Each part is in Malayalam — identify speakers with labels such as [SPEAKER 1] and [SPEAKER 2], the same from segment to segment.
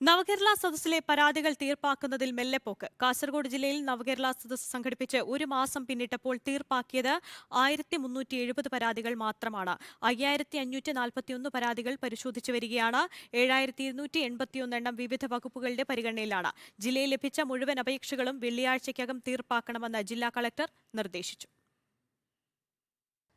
[SPEAKER 1] നവകേരള സദസ്സിലെ പരാതികൾ തീർപ്പാക്കുന്നതിൽ മെല്ലെപ്പോക്ക് കാസർഗോഡ് ജില്ലയിൽ നവകേരള സദസ്സ് സംഘടിപ്പിച്ച് ഒരു മാസം പിന്നിട്ടപ്പോൾ തീർപ്പാക്കിയത് ആയിരത്തി മുന്നൂറ്റി എഴുപത് പരാതികൾ മാത്രമാണ്. അയ്യായിരത്തി അഞ്ഞൂറ്റി നാൽപ്പത്തിയൊന്ന് പരാതികൾ പരിശോധിച്ചു വരികയാണ്. ഏഴായിരത്തി ഇരുന്നൂറ്റി എൺപത്തിയൊന്ന് എണ്ണം വിവിധ വകുപ്പുകളുടെ പരിഗണനയിലാണ്. ജില്ലയിൽ ലഭിച്ച മുഴുവൻ അപേക്ഷകളും വെള്ളിയാഴ്ചയ്ക്കകം തീർപ്പാക്കണമെന്ന് ജില്ലാ കളക്ടർ നിർദ്ദേശിച്ചു.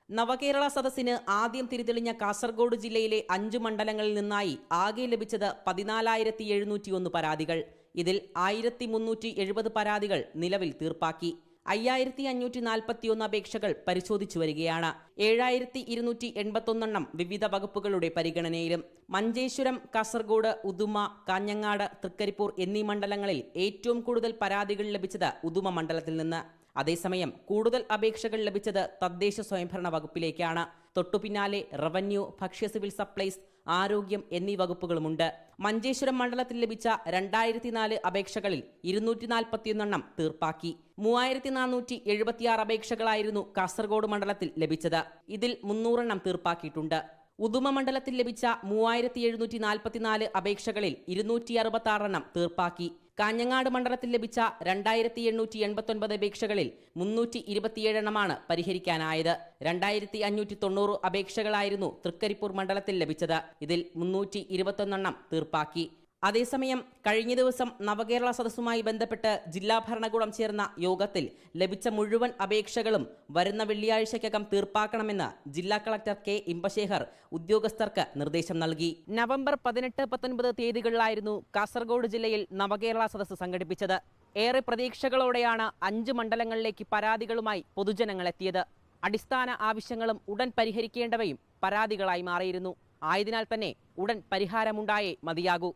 [SPEAKER 2] നവകേരള സദസ്സിന് ആദ്യം തിരിതെളിഞ്ഞ കാസർഗോഡ് ജില്ലയിലെ അഞ്ച് മണ്ഡലങ്ങളിൽ നിന്നായി ആകെ ലഭിച്ചത് പതിനാലായിരത്തി എഴുന്നൂറ്റിയൊന്ന് പരാതികൾ. ഇതിൽ ആയിരത്തി മുന്നൂറ്റി എഴുപത് പരാതികൾ നിലവിൽ തീർപ്പാക്കി. അയ്യായിരത്തി അഞ്ഞൂറ്റി നാൽപ്പത്തിയൊന്ന് അപേക്ഷകൾ പരിശോധിച്ചു വരികയാണ്. ഏഴായിരത്തി ഇരുന്നൂറ്റി എൺപത്തൊന്നെണ്ണം വിവിധ വകുപ്പുകളുടെ പരിഗണനയിലും മഞ്ചേശ്വരം കാസർഗോഡ് ഉദുമ കാഞ്ഞങ്ങാട് തൃക്കരിപ്പൂർ എന്നീ മണ്ഡലങ്ങളിൽ ഏറ്റവും കൂടുതൽ പരാതികൾ ലഭിച്ചത് ഉദുമ മണ്ഡലത്തിൽ നിന്ന്. അതേസമയം കൂടുതൽ അപേക്ഷകൾ ലഭിച്ചത് തദ്ദേശ സ്വയംഭരണ വകുപ്പിലേക്കാണ്. തൊട്ടുപിന്നാലെ റവന്യൂ ഭക്ഷ്യ സിവിൽ സപ്ലൈസ് ആരോഗ്യം എന്നീ വകുപ്പുകളുമുണ്ട്. മഞ്ചേശ്വരം മണ്ഡലത്തിൽ ലഭിച്ച രണ്ടായിരത്തി നാല് അപേക്ഷകളിൽ ഇരുന്നൂറ്റി നാൽപ്പത്തിയൊന്നെണ്ണം തീർപ്പാക്കി. മൂവായിരത്തി നാനൂറ്റി എഴുപത്തിയാറ് അപേക്ഷകളായിരുന്നു കാസർഗോഡ് മണ്ഡലത്തിൽ ലഭിച്ചത്. ഇതിൽ മുന്നൂറെണ്ണം തീർപ്പാക്കിയിട്ടുണ്ട്. ഉദുമ മണ്ഡലത്തിൽ ലഭിച്ച മൂവായിരത്തി എഴുന്നൂറ്റി നാൽപ്പത്തിനാല് അപേക്ഷകളിൽ ഇരുന്നൂറ്റി അറുപത്തി ആറെണ്ണം തീർപ്പാക്കി. കാഞ്ഞങ്ങാട് മണ്ഡലത്തിൽ ലഭിച്ച രണ്ടായിരത്തി എണ്ണൂറ്റി എൺപത്തൊൻപത് അപേക്ഷകളിൽ മുന്നൂറ്റി ഇരുപത്തിയേഴെണ്ണമാണ് പരിഹരിക്കാനായത്. രണ്ടായിരത്തി അഞ്ഞൂറ്റി തൊണ്ണൂറ് അപേക്ഷകളായിരുന്നു തൃക്കരിപ്പൂർ മണ്ഡലത്തിൽ ലഭിച്ചത്. ഇതിൽ മുന്നൂറ്റി ഇരുപത്തൊന്നെണ്ണം തീർപ്പാക്കി. അതേസമയം കഴിഞ്ഞ ദിവസം നവകേരള സദസ്സുമായി ബന്ധപ്പെട്ട് ജില്ലാ ഭരണകൂടം ചേർന്ന യോഗത്തിൽ ലഭിച്ച മുഴുവൻ അപേക്ഷകളും വരുന്ന വെള്ളിയാഴ്ചയ്ക്കകം തീർപ്പാക്കണമെന്ന് ജില്ലാ കളക്ടർ കെ ഇമ്പശേഖർ ഉദ്യോഗസ്ഥർക്ക് നിർദ്ദേശം നൽകി. നവംബർ പതിനെട്ട് പത്തൊൻപത് തീയതികളിലായിരുന്നു കാസർഗോഡ് ജില്ലയിൽ നവകേരള സദസ്സ് സംഘടിപ്പിച്ചത്. ഏറെ പ്രതീക്ഷകളോടെയാണ് അഞ്ച് മണ്ഡലങ്ങളിലേക്ക് പരാതികളുമായി പൊതുജനങ്ങളെത്തിയത്. അടിസ്ഥാന ആവശ്യങ്ങളും ഉടൻ പരിഹരിക്കേണ്ടവയും പരാതികളായി മാറിയിരുന്നു. ആയതിനാൽ തന്നെ ഉടൻ പരിഹാരമുണ്ടായേ മതിയാകൂ.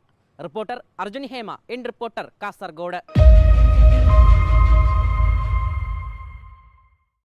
[SPEAKER 2] Reporter Arjun Hema in reporter Kasaragod.